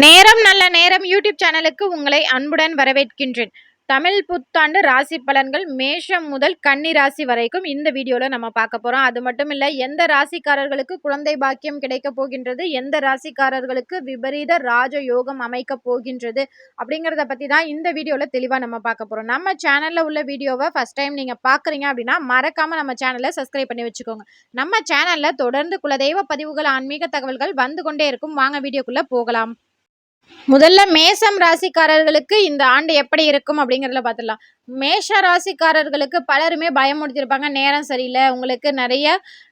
நேரம் நல்ல நேரம் யூடியூப் சேனலுக்கு உங்களை அன்புடன் வரவேற்கின்றேன். தமிழ் புத்தாண்டு ராசி பலன்கள் மேஷம் முதல் கன்னி ராசி வரைக்கும் இந்த வீடியோவில் நம்ம பார்க்க போகிறோம் அது மட்டும் இல்லை எந்த ராசிக்காரர்களுக்கு குழந்தை பாக்கியம் கிடைக்க போகின்றது எந்த ராசிக்காரர்களுக்கு விபரீத ராஜ யோகம் அமைக்க போகின்றது அப்படிங்கிறத பற்றி தான் இந்த வீடியோவில் தெளிவாக நம்ம பார்க்க போகிறோம் நம்ம சேனலில் உள்ள வீடியோவை ஃபஸ்ட் டைம் நீங்கள் பார்க்குறீங்க அப்படின்னா மறக்காமல் நம்ம சேனலை சப்ஸ்கிரைப் பண்ணி வச்சுக்கோங்க. நம்ம சேனலில் தொடர்ந்து குலதெய்வ பதிவுகள் ஆன்மீக தகவல்கள் வந்து கொண்டே இருக்கும். வாங்க வீடியோக்குள்ளே போகலாம். முதல்ல மேசம் ராசிக்காரர்களுக்கு இந்த ஆண்டு எப்படி இருக்கும் அப்படிங்கிறத பார்த்துடலாம். மேஷ ராசிக்காரர்களுக்கு பலருமே பயமுறுத்திருப்பாங்க நேரம் சரியில்லை உங்களுக்கு நிறைய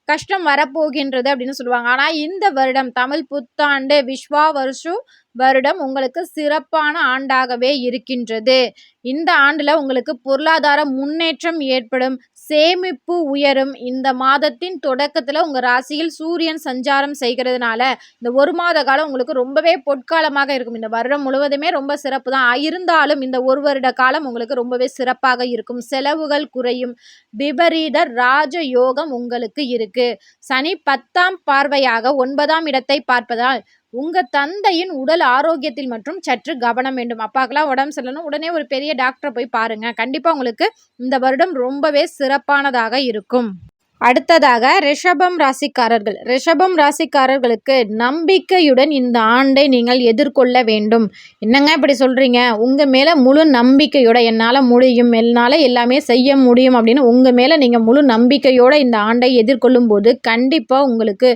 கஷ்டம் வரப்போகின்றது அப்படின்னு சொல்லுவாங்க. ஆனால் இந்த வருடம் தமிழ் புத்தாண்டு விஸ்வா வருஷு வருடம் உங்களுக்கு சிறப்பான ஆண்டாகவே இருக்கின்றது. இந்த ஆண்டில் உங்களுக்கு பொருளாதார முன்னேற்றம் ஏற்படும் சேமிப்பு உயரும். இந்த மாதத்தின் தொடக்கத்தில் உங்கள் ராசியில் சூரியன் சஞ்சாரம் செய்கிறதுனால இந்த ஒரு மாத காலம் உங்களுக்கு ரொம்பவே பொற்காலமாக இருக்கும். இந்த வருடம் முழுவதுமே ரொம்ப சிறப்பு தான். இருந்தாலும் இந்த ஒரு வருட காலம் உங்களுக்கு ரொம்பவே சிறப்பாக இருக்கும். செலவுகள் குறையும். விபரீத ராஜ யோகம் உங்களுக்கு இருக்கு. சனி பத்தாம் பார்வையாக ஒன்பதாம் இடத்தை பார்ப்பதால் உங்க தந்தையின் உடல் ஆரோக்கியத்தில் மற்றும் சற்று கவனம் வேண்டும். அப்பாக்கெல்லாம் உடம்பு சரியில்லைன்னா உடனே ஒரு பெரிய டாக்டரை போய் பாருங்க. கண்டிப்பா உங்களுக்கு இந்த வருடம் ரொம்பவே சிறப்பானதாக இருக்கும். அடுத்ததாக ரிஷபம் ராசிக்காரர்கள். ரிஷபம் ராசிக்காரர்களுக்கு நம்பிக்கையுடன் இந்த ஆண்டை நீங்கள் எதிர்கொள்ள வேண்டும். என்னங்க இப்படி சொல்கிறீங்க உங்கள் மேலே முழு நம்பிக்கையோட என்னால் முடியும் என்னால் எல்லாமே செய்ய முடியும் அப்படின்னு உங்கள் மேலே நீங்கள் முழு நம்பிக்கையோடு இந்த ஆண்டை எதிர்கொள்ளும் போது கண்டிப்பாக உங்களுக்கு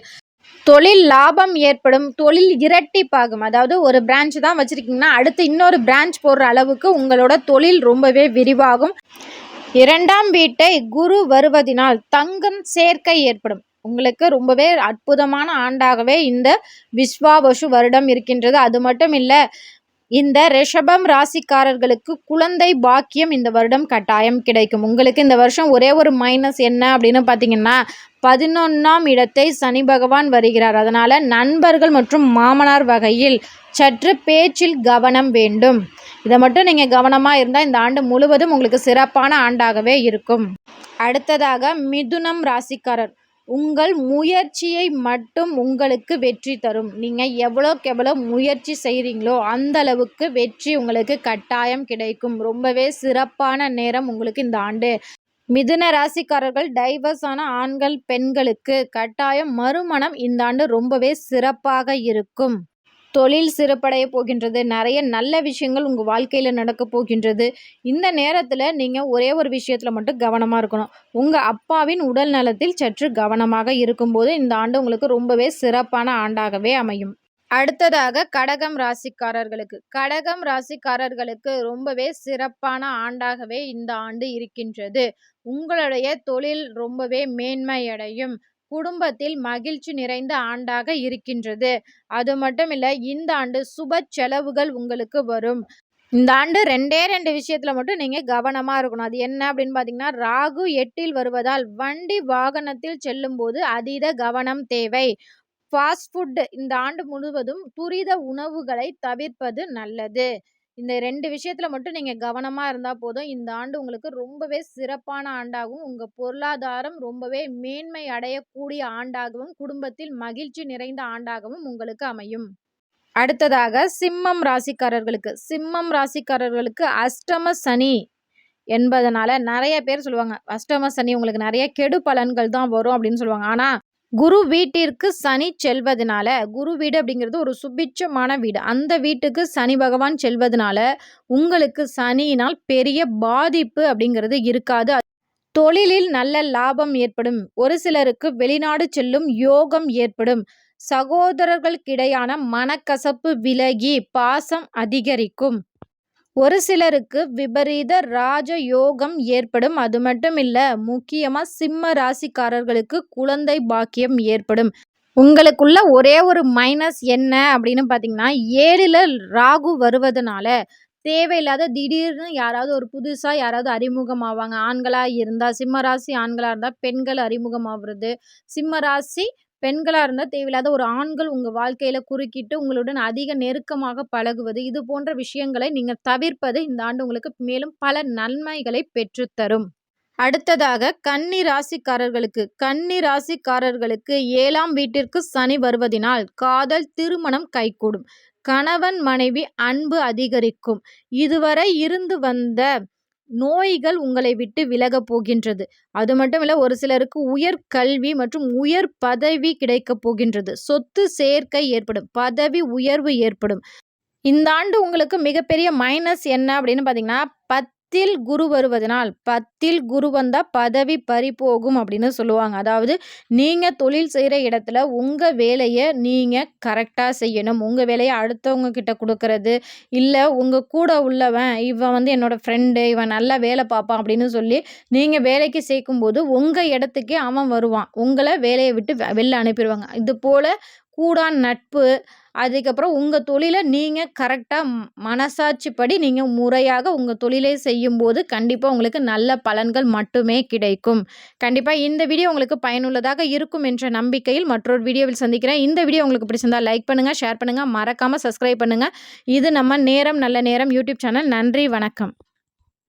தொழில் லாபம் ஏற்படும் தொழில் இரட்டிப்பாகும். அதாவது ஒரு பிரான்ச் தான் வச்சுருக்கீங்கன்னா அடுத்து இன்னொரு பிரான்ச் போடுற அளவுக்கு உங்களோட தொழில் ரொம்பவே விரிவாகும். இரண்டாம் வீட்டை குரு வருவதினால் தங்கம் சேர்க்கை ஏற்படும். உங்களுக்கு ரொம்பவே அற்புதமான ஆண்டாகவே இந்த விஸ்வாவசு வருடம் இருக்கின்றது. அது மட்டும் இல்லை இந்த ரிஷபம் ராசிக்காரர்களுக்கு குழந்தை பாக்கியம் இந்த வருடம் கட்டாயம் கிடைக்கும். உங்களுக்கு இந்த வருஷம் ஒரே ஒரு மைனஸ் என்ன அப்படின்னு பார்த்தீங்கன்னா பதினொன்றாம் இடத்தை சனி பகவான் வருகிறார். அதனால் நண்பர்கள் மற்றும் மாமனார் வகையில் சற்று பேச்சில் கவனம் வேண்டும். இதை மட்டும் நீங்கள் கவனமாக இருந்தால் இந்த ஆண்டு முழுவதும் உங்களுக்கு சிறப்பான ஆண்டாகவே இருக்கும். அடுத்ததாக மிதுனம் ராசிக்காரர். உங்கள் முயற்சியை மட்டும் உங்களுக்கு வெற்றி தரும். நீங்கள் எவ்வளோக்கு எவ்வளோ முயற்சி செய்கிறீங்களோ அந்த அளவுக்கு வெற்றி உங்களுக்கு கட்டாயம் கிடைக்கும். ரொம்பவே சிறப்பான நேரம் உங்களுக்கு இந்த ஆண்டு. மிதுன ராசிக்காரர்கள் டைவர்ஸ் ஆன ஆண்கள் பெண்களுக்கு கட்டாயம் மறுமணம் இந்த ஆண்டு ரொம்பவே சிறப்பாக இருக்கும். தொழில் சிறப்படைய போகின்றது. நிறைய நல்ல விஷயங்கள் உங்கள் வாழ்க்கையில் நடக்க போகின்றது. இந்த நேரத்தில் நீங்கள் ஒரே ஒரு விஷயத்தில் மட்டும் கவனமாக இருக்கணும். உங்கள் அப்பாவின் உடல் நலத்தில் சற்று கவனமாக இருக்கும்போது இந்த ஆண்டு உங்களுக்கு ரொம்பவே சிறப்பான ஆண்டாகவே அமையும். அடுத்ததாக கடகம் ராசிக்காரர்களுக்கு. கடகம் ராசிக்காரர்களுக்கு ரொம்பவே சிறப்பான ஆண்டாகவே இந்த ஆண்டு இருக்கின்றது. உங்களுடைய தொழில் ரொம்பவே மேன்மையடையும். குடும்பத்தில் மகிழ்ச்சி நிறைந்த ஆண்டாக இருக்கின்றது. அது மட்டும் இல்லை இந்த ஆண்டு சுப செலவுகள் உங்களுக்கு வரும். இந்த ஆண்டு ரெண்டே ரெண்டு விஷயத்தில் மட்டும் நீங்கள் கவனமாக இருக்கணும். அது என்ன அப்படின்னு பார்த்தீங்கன்னா ராகு எட்டில் வருவதால் வண்டி வாகனத்தில் செல்லும்போது அதீத கவனம் தேவை. ஃபாஸ்ட் ஃபுட் இந்த ஆண்டு முழுவதும் துரித உணவுகளை தவிர்ப்பது நல்லது. இந்த ரெண்டு விஷயத்துல மட்டும் நீங்க கவனமா இருந்தா போதும். இந்த ஆண்டு உங்களுக்கு ரொம்பவே சிறப்பான ஆண்டாகவும், உங்க பொருளாதாரம் ரொம்பவே மேன்மை அடையக்கூடிய ஆண்டாகவும், குடும்பத்தில் மகிழ்ச்சி நிறைந்த ஆண்டாகவும் உங்களுக்கு அமையும். அடுத்ததாக சிம்மம் ராசிக்காரர்களுக்கு சிம்மம் ராசிக்காரர்களுக்கு அஷ்டம சனி என்பதனால நிறைய பேர் சொல்லுவாங்க, அஷ்டம சனி உங்களுக்கு நிறைய கெடு பலன்கள் தான் வரும் அப்படின்னு சொல்லுவாங்க. ஆனா குரு வீட்டிற்கு சனி செல்வதனால குரு வீடு அப்படிங்கிறது ஒரு சுபிட்சமான வீடு. அந்த வீட்டுக்கு சனி பகவான் செல்வதனால உங்களுக்கு சனியினால் பெரிய பாதிப்பு அப்படிங்கிறது இருக்காது. தொழிலில் நல்ல லாபம் ஏற்படும். ஒரு சிலருக்கு வெளிநாடு செல்லும் யோகம் ஏற்படும். சகோதரர்களுக்கிடையான மனக்கசப்பு விலகி பாசம் அதிகரிக்கும். ஒரு சிலருக்கு விபரீத ராஜ யோகம் ஏற்படும். அது மட்டும் இல்லை முக்கியமாக சிம்ம ராசிக்காரர்களுக்கு குழந்தை பாக்கியம் ஏற்படும். உங்களுக்குள்ள ஒரே ஒரு மைனஸ் என்ன அப்படின்னு பார்த்தீங்கன்னா ஏழில் ராகு வருவதனால தேவையில்லாத திடீர்னு யாராவது ஒரு புதுசாக யாராவது அறிமுகமாவாங்க. ஆண்களாக இருந்தால் சிம்ம ராசி ஆண்களாக இருந்தால் பெண்கள் அறிமுகமாகிறது. சிம்ம ராசி பெண்களாக இருந்தால் தேவையில்லாத ஒரு ஆண்கள் உங்கள் வாழ்க்கையில் குறுக்கிட்டு உங்களுடன் அதிக நெருக்கமாக பழகுவது இது போன்ற விஷயங்களை நீங்கள் தவிர்ப்பது இந்த ஆண்டு உங்களுக்கு மேலும் பல நன்மைகளை பெற்றுத்தரும். அடுத்ததாக கன்னி ராசிக்காரர்களுக்கு கன்னி ராசிக்காரர்களுக்கு ஏழாம் வீட்டிற்கு சனி வருவதினால் காதல் திருமணம் கைகூடும். கணவன் மனைவி அன்பு அதிகரிக்கும். இதுவரை இருந்து வந்த நோய்கள் உங்களை விட்டு விலகப் போகின்றது. அது மட்டும் இல்லை ஒரு சிலருக்கு உயர் கல்வி மற்றும் உயர் பதவி கிடைக்கப் போகின்றது. சொத்து சேர்க்கை ஏற்படும் பதவி உயர்வு ஏற்படும். இந்த ஆண்டு உங்களுக்கு மிகப்பெரிய மைனஸ் என்ன அப்படின்னு பார்த்தீங்கன்னா பத் பத்தில் குரு வருவதனால் பத்தில் குரு வந்தால் பதவி பறிபோகும் அப்படின்னு சொல்லுவாங்க. அதாவது நீங்கள் தொழில் செய்கிற இடத்துல உங்கள் வேலையை நீங்கள் கரெக்டாக செய்யணும். உங்கள் வேலையை அடுத்தவங்க கிட்ட கொடுக்கறது இல்லை உங்கள் கூட உள்ளவன் இவன் வந்து என்னோடய ஃப்ரெண்டு இவன் நல்லா வேலை பார்ப்பான் அப்படின்னு சொல்லி நீங்கள் வேலைக்கு சேர்க்கும்போது உங்கள் இடத்துக்கே அவன் வருவான். உங்களை வேலையை விட்டு வெ- வெளில அனுப்பிடுவாங்க. இது போல் கூடான் நட்பு. அதுக்கப்புறம் உங்கள் தொழிலை நீங்கள் கரெக்டாக மனசாட்சிப்படி நீங்கள் முறையாக உங்கள் தொழிலை செய்யும்போது கண்டிப்பாக உங்களுக்கு நல்ல பலன்கள் மட்டுமே கிடைக்கும். கண்டிப்பாக இந்த வீடியோ உங்களுக்கு பயனுள்ளதாக இருக்கும் என்ற நம்பிக்கையில் மற்றொரு வீடியோவில் சந்திக்கிறேன். இந்த வீடியோ உங்களுக்கு பிடிச்சிருந்தால் லைக் பண்ணுங்கள் ஷேர் பண்ணுங்கள் மறக்காமல் சப்ஸ்கிரைப் பண்ணுங்கள் இது நம்ம நேரம் நல்ல நேரம் யூடியூப் சேனல். நன்றி வணக்கம்.